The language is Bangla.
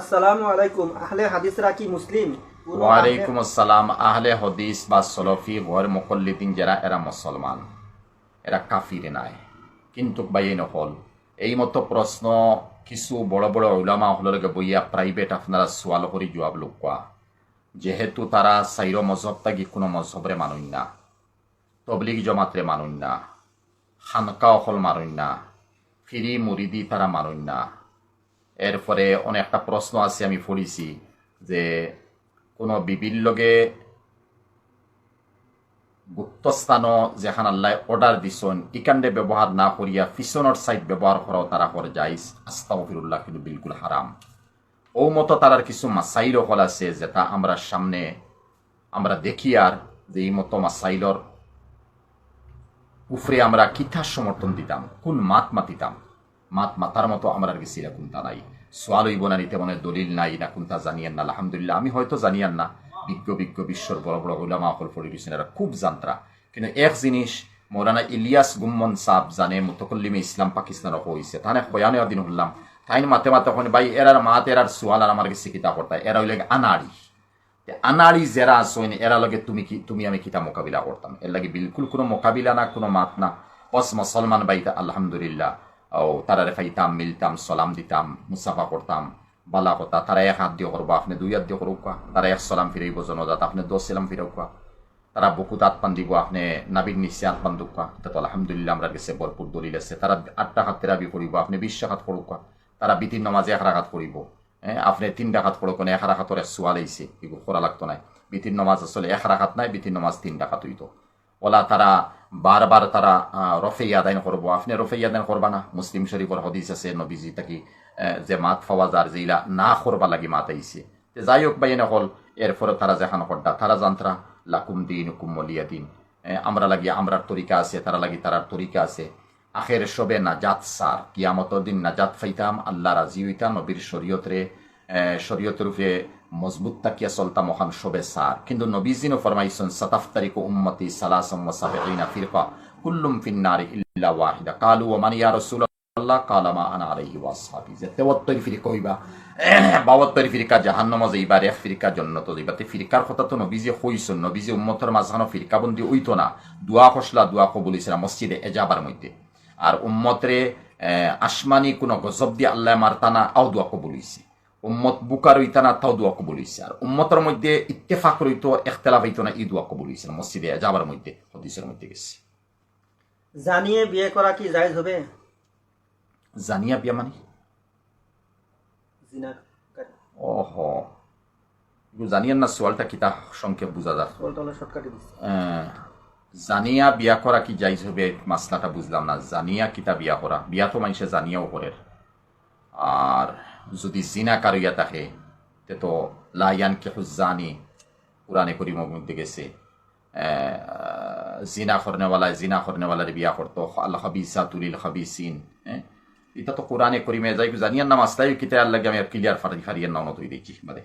আসসালামু আলাইকুম, আহলে হাদিসরা কি মুসলিম? ওয়ালাইকুম আসসালাম, আহলে হদিস বা সলফি গর মুকল্লিদিন যারা, এরা মুসলমান, এরা কাফিরে নাই। কিন্তু বাই নহল এই মতো প্রশ্ন কিছু বড় বড় ওলামা হলকে বইয়া প্রাইভেট আপনারা সোয়াল করে জবাব লুকুয়া যেহেতু তারা সাইর মজহব তাগি কোনো মজহবরে মানুন না, তবলিগ জমাতরে মানুন না খানকা অকল মানুন না, ফিরি মুরিদি তারা মানুন না এরপরে অনেকটা প্রশ্ন আছে, আমি পড়িছি যে কোনো বিবির লগে গুপ্তস্থানও যেখান আল্লাহ অর্ডার দিছন ইকান্ডে ব্যবহার না করিয়া পিছনের সাইড ব্যবহার করাও তারা করে যাইস আস্তাগফিরুল্লাহ কিন্তু বিলকুল হারাম। ও মতো তারার কিছু মাসাইল হল আছে, যেটা আমরা সামনে আমরা দেখি আর যে এই মতো মাসাইলর উফরে আমরা কিথা সমর্থন দিতাম, কোন মাত মাতিতাম। মাত মাতার মতো আমরা গেছি কোনটা নাই। সোয়াল হইব না নিতে মনে দলিল নাই, না কোনটা জানিয়ান না। আলহামদুলিল্লাহ, আমি হয়তো জানিয়ান না। বিজ্ঞ বিজ্ঞ বিশ্বর বড় বড় উলামা অকল এরা খুব জানতরা। কিন্তু এক জিনিস মৌলানা ইলিয়াস গুম্মন সাহ জানে, মুতকল্লিমে ইসলাম পাকিস্তানের হয়েছে তাহলে হয়ানে দিন হলাম তাই মাতে মাতে হন ভাই, এরার মাত, এরার সোয়াল, আর আমার কাছে কিতা করতা এরা হইলে আনাড়ি। আনাড়ি যারা আসইন এরা লগে তুমি কি, তুমি আমি কিতা মোকাবিলা করতাম। এর লাগে বিলকুল কোনো মোকাবিলা না, কোনো মাত না। বস মুসলমান বাইতা আলহামদুলিল্লাহ। ও তারা ফাইতাম মিলতাম, সালাম দিতাম, মুসাফা করতাম, বালা কথা। তারা এক হাত দিয়ে করব, আপনি দুই হাত দিয়ে করুক তারা এক সালাম ফিরাইব জনজাত, আপনি দশ সালাম ফিরাউক তারা বুকুত আত্মান দিব আপনি নাবির নিচে আত্মান দুকা এটা তো আলহামদুলিল্লাহ আমরা কাছে ভরপুর দলিল আছে। তারা আটটা হাত তেরাবি করিব, আপনি বিশ হাত করুক তারা বিতির নমাজে এক রাখাত করিব। হ্যাঁ আপনি তিন ডাকাত পড়ো কোনো এক রাখাতর এক সোয়াল আইছে এগুলো করা লাগতো নাই। বিতির নমাজ আসলে এক রাখাত নাই, বিতির নমাজ তিন ডাকাত হইতো। ওলা তারা বারবার তারা রফে আদায় করব আপনি রফে আদায় করবা না? মুসলিম শরীফর হদিস আছে, নবীজি তাকি যে মাত ফাওয়া যার যে ইলা না করবা লাগি মাত আইছে। যাই হোক বাইন হল, এরপরে তারা যেখান করডা তারা জানতরা, লাকুম দিন হুকুম মলিয়া দিন আমরা লাগি, আমরার তরিকা আছে, তারা লাগি তারার তরিকা আছে। আখের সবে নাজাত সার কিয়ামতর দিন নাজাত ফাইতাম, আল্লাহ রাজি হইতাম, নবীর শরীয়তরে আহ, শরীয়তের উপরে মজবুত তাকিয়া চলতা মহান শোবে সার। কিন্তু নবীজিনও ফরমাইছেন সাতাফতারিকু উম্মতি সালাসাম ওয়া সাবিঈনা ফিরকা কুল্লুম ফিন্নারি ইল্লা ওয়াহিদা। কালু ওয়া মান ইয়া রাসূলুল্লাহ কালা মা আনা আলাইহি ওয়া আসহাবি। যে 73 ফিরকা হইবা 72 ফিরকা জাহান্নাম যাইবা এক ফিরকা জান্নাত যাইবা। তে ফিরকার কথা তো নবীজি কইছেন নবীজি উম্মতের মাঝখানে ফিরকা বন্দি হইতো না। দোয়া খসলা দোয়া কবুল ইসলাম মসজিদে এজাবার মধ্যে। আর উম্মতরে আসমানি কোনো গজব দিয়ে আল্লাহ মারতানা আও দোয়া কবুল হইছে। উম্মত বুকার হইতা না তাও দোয়া কবুল হইছে। আর উম্মতের মধ্যে ইত্তেফাক রইতো এখতেলাফ হইতো না ই দোয়া কবুল হইছে না। মসজিদে যাবার মধ্যে হদিসের মধ্যে গেছে। জানিয়ে বিয়ে করা কি জায়েজ হবে? জানিয়া বিয়া মানে? ওহ। জানিয়ান না সোয়ালটা কিতা সংক্ষেপ বুঝা দিচ্ছি জানিয়া বিয়া করা কি যাইজ হবে? মাসলাটা বুঝলাম না। জানিয়া কিতা বিয়া করা? বিয়া তো মানুষে জানিয়াও করে। আর যদি জিনা কারুইয়া থাকে, তে তো লাইয়ান কে জানি পুরানে করিমের মধ্যে গেছে জিনা খরনেওয়ালায় জিনা খরনেওয়ালার বিয়া করতো। আল্লাহ হাবিসা তুলিল হাবিসিন এটা তো কোরআনে করিমে যাই জানিয়ার নাম আসলাই কিতা আল্লাহ আমি ক্লিয়ার ফারি ফারিয়ার নাম তুই দেখি মানে